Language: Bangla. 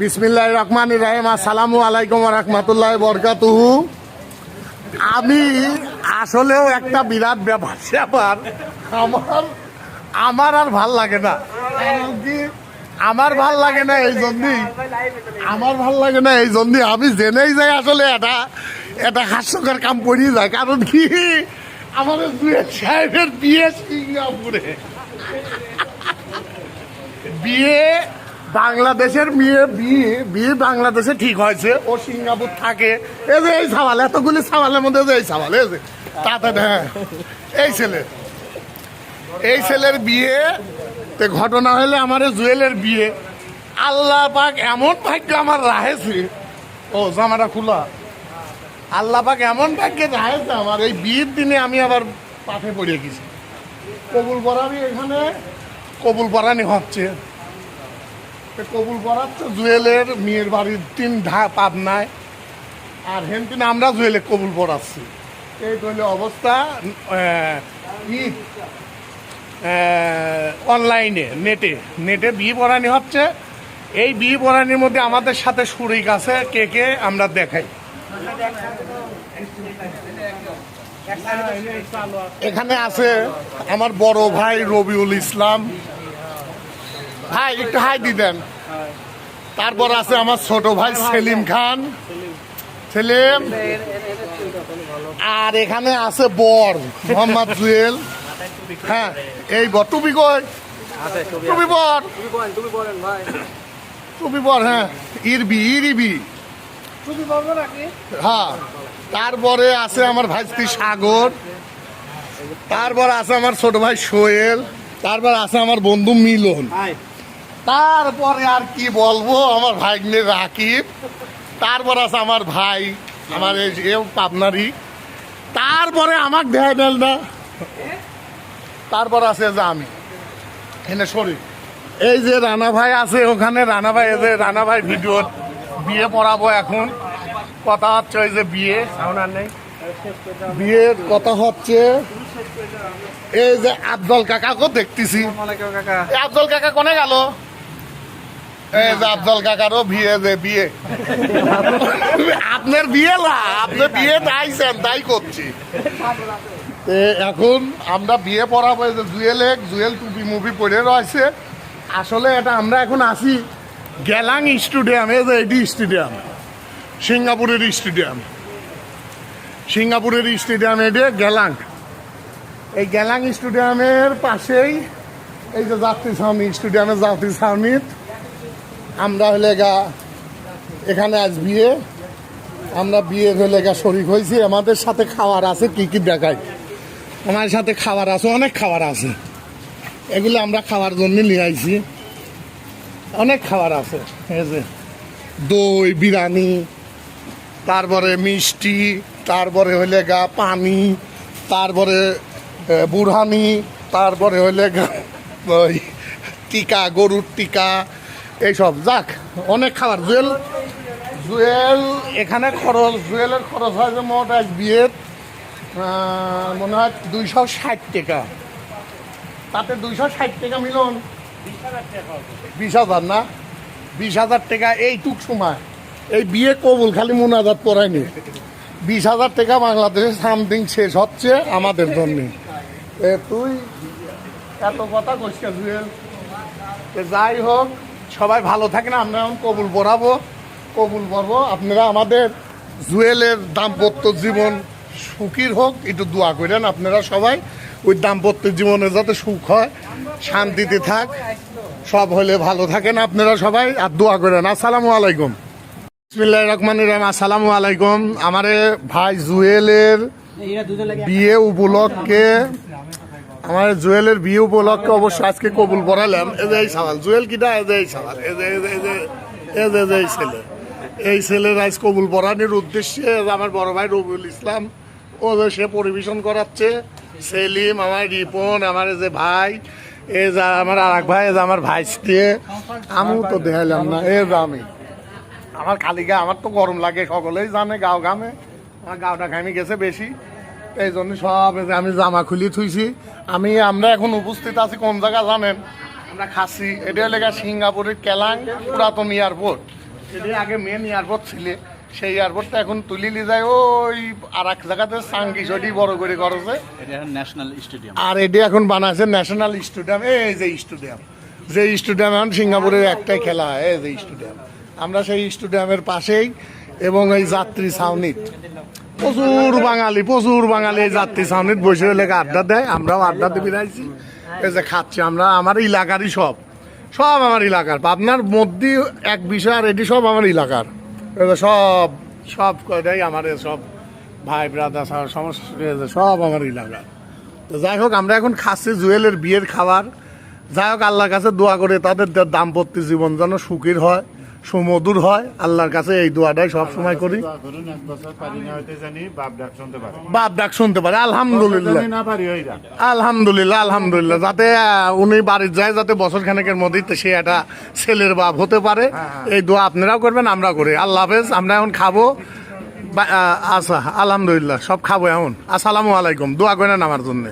বিসমিল্লাহ রহমান রাহিম। আসসালামু আলাইকুম রহমতুল্লাহ বরকাতুহু। আমি আসলেও একটা বিরাট ব্যাপার স্যাপার আমার আমার আর ভালো লাগে না। আমার ভালো লাগে না এই জন্যই, আমার ভালো লাগে না এই জন্যই। আমি জেনেই যাই আসলে এটা এটা হাস্যকর কাম করি যায়। কারণ কি? আমাদের সাহেবের বিয়ে সিঙ্গাপুরে বিয়ে বাংলাদেশের মেয়ে বিয়ে বিয়ে বাংলাদেশে ঠিক হয়েছে। ও সিঙ্গাপুর থাকে। এই যে এই সাওয়াল, এতগুলি সাওয়ালের মধ্যে যে এই সাওয়াল, এই যে। তাতে হ্যাঁ। এই ছেলে। এই ছেলের বিয়ে, তে ঘটনা হলে আমার জুয়েলের বিয়ে। আল্লাহ পাক এমন ভাগ্য আমার রাহেছে ও, জামাটা খোলা। আল্লাহ পাক এমন ভাগ্যে রাহেছে আমার। এই বিয়ের দিনে আমি আবার পাঠে পড়ে গেছি। কবুল পরানি এখানে? কবুল পরানি হচ্ছে। কবুল পড়াচ্ছে জুয়েলের মেয়ের বাড়ির তিন ধা পাবনায়। আর হেনতিন আমরা জুয়েলে কবুল পড়াচ্ছি এই তৈলে অবস্থা ই অনলাইনে, নেটে। নেটে বিয়ে পড়ানি হচ্ছে। এই বিয়ে পড়ানির মধ্যে আমাদের সাথে সুরিক আছে, কে কে আমরা দেখাই। এখানে আছে আমার বড় ভাই রবিউল ইসলাম। ভাই একটু হাই দিতেন তারপর আছে আমার ছোট ভাই সেলিম খান সেলিম আর এখানে আছে বর মোহাম্মদ জুয়েল হ্যাঁ এই বর টুপি কই টুপি বর টুপি বর হ্যাঁ ইরবি ইরিবি হ্যাঁ তারপরে আছে আমার ভাইস্তি সাগর তারপর আছে আমার ছোট ভাই সোহেল তারপর আছে আমার বন্ধু মিলন তারপরে আর কি বলব? আমার ভাগ্নে রাকিব তারপর আছে আমার ভাই আমার এই যে পাবনারি তারপরে আমাকে দেয় দেল না। তারপর আছে যে আমি এনে সরি এই যে রানা ভাই আছে ওখানে রানা ভাই যে রানা ভাই ভিডিও বিয়ে পড়াবো এখন। কথা হচ্ছে ওই যে বিয়ে বিয়ের কথা হচ্ছে এই যে আফজল কাকাকেও দেখতেছি। আফজল কাকা কোনে গেল? আফজল কাকারও বিয়ে যে বিয়ে। আপনার বিয়ে না আপনি বিয়ে চাইছেন তাই করছি। এখন আমরা বিয়ে যে জুয়েল এক, জুয়েল টুপি মুভি পড়ে রয়েছে। আসলে এটা আমরা এখন আসি গ্যালাং স্টেডিয়ামে যে এটি স্টেডিয়াম, সিঙ্গাপুরের স্টেডিয়াম। সিঙ্গাপুরের স্টেডিয়াম এটি গ্যালাং এই গ্যালাং স্টেডিয়ামের পাশেই এই যে যাত্রী ছাউনি স্টেডিয়ামের যাত্রী ছাউনি আমরা হলে গা এখানে আজ বিয়ে। আমরা বিয়ে হলে গা শরিক হয়েছি। আমাদের সাথে খাবার আছে কি কি দেখাই আমার সাথে খাবার আছে অনেক খাবার আছে। এগুলো আমরা খাওয়ার জন্য নিয়ে আইছি। অনেক খাবার আছে যে দই বিরিয়ানি তারপরে মিষ্টি তারপরে হইলে গা পানি তারপরে এ, বুড়হানি তারপরে হইলে গা ওই টিকা গরুর টিকা এইসব, যাক, অনেক খাবার। জুয়েল জুয়েল, এখানে খরচ, জুয়েলের খরচ হয় যে মোট এক বিয়ের মনে হয় দুইশো ষাট টাকা। তাতে দুইশো ষাট টাকা মিলন। বিশ হাজার না? বিশ হাজার টাকা এইটুক সময়। এই বিয়ে কবুল খালি মোনাজাত পড়ায়নি। বিশ হাজার টাকা বাংলাদেশে সামথিং শেষ হচ্ছে আমাদের জন্য। তুই এত কথা কইস জুয়েল? যাই হোক সবাই ভালো থাকেন, আমরা এখন কবুল পড়াবো কবুল পড়ব আপনারা আমাদের জুয়েলের দাম্পত্য জীবন সুখীর হোক, একটু দোয়া করেন আপনারা সবাই। ওই দাম্পত্য জীবনে যাতে সুখ হয়, শান্তিতে থাক, সব হলে ভালো থাকেন আপনারা সবাই, আর দোয়া করেন। আসসালামু আলাইকুম। বিসমিল্লাহির রহমানির রহিম। আসসালামু আলাইকুম। আমার ভাই জুয়েলের বিয়ে উপলক্ষে আমার জুয়েলের বিয়ে উপলক্ষে অবশ্য আজকে কবুল পড়ালাম। এই যে এই সওয়াল জুয়েল কিটা? এই যে এই সওয়াল এই যে এই যে, এই ছেলে। এই ছেলের আজ কবুল পড়ানোর উদ্দেশ্যে আমার বড় ভাই রবিউল ইসলাম, ও সে পরিবেশন করাচ্ছে। সেলিম, আমার রিপন, আমার যে ভাই এ যে আমার আর এক ভাই এ যে আমার ভাইসকে আমিও তো দেখাইলাম না এ যে আমি। আমার খালিগা আমার তো গরম লাগে, সকলেই জানে, গাও ঘামে। আমার গাওটা ঘামে গেছে বেশি। এই জন্য সব আমি জামা খুলি থুইছি। আমি আমরা এখন উপস্থিত আছি কোন জায়গা জানেন? আমরা খাসি এটা লেখা সিঙ্গাপুরের কেলাং পুরাতন এয়ারপোর্ট এটি আগে মেন এয়ারপোর্ট ছিল। সেই এয়ারপোর্টটা এখন তুলি নিয়ে যায় ওই আর এক জায়গাতে সাঙ্গি সটি বড় করে করেছে। ন্যাশনাল স্টেডিয়াম আর এটি এখন বানাচ্ছে ন্যাশনাল স্টেডিয়াম এই যে স্টেডিয়াম যে স্টেডিয়াম এখন সিঙ্গাপুরের একটাই খেলা হয় এই যে স্টেডিয়াম আমরা সেই স্টেডিয়ামের পাশেই এবং এই যাত্রী ছাউনিত। প্রচুর বাঙালি প্রচুর বাঙালি যাত্রী সামনে বসে লেগে আড্ডা দেয়? আমরাও আড্ডা দিয়ে বেড়াইছি এই যে খাচ্ছি আমরা, আমার এলাকারই সব। সব আমার এলাকার। আপনার মধ্যে এক বিষয় আর এটি সব আমার এলাকার। সব সব কয়টাই আমার সব ভাই ব্রাদার সমস্ত সব আমার এলাকার। তো যাই হোক, আমরা এখন খাচ্ছি জুয়েলের বিয়ের খাবার। যাই হোক, আল্লাহর কাছে দোয়া করে, তাদের দাম্পত্য জীবন যেন সুখীর হয়। সুমধুর হয় আল্লাহর কাছে এই দোয়াটাই সব সময় করি। বাপ ডাক শুনতে পারি। আলহামদুলিল্লাহ। হয়ে আলহামদুলিল্লাহ আলহামদুলিল্লাহ যাতে উনি বাড়ির যায় যাতে বছর খানেকের মধ্যেই তো সে একটা ছেলের বাপ হতে পারে। এই দোয়া আপনারাও করবেন আমরাও করি। আল্লাহ হাফেজ আমরা এখন খাব। আচ্ছা আলহামদুলিল্লাহ সব খাব এখন। আসসালামু আলাইকুম দোয়া করেন আমার জন্য।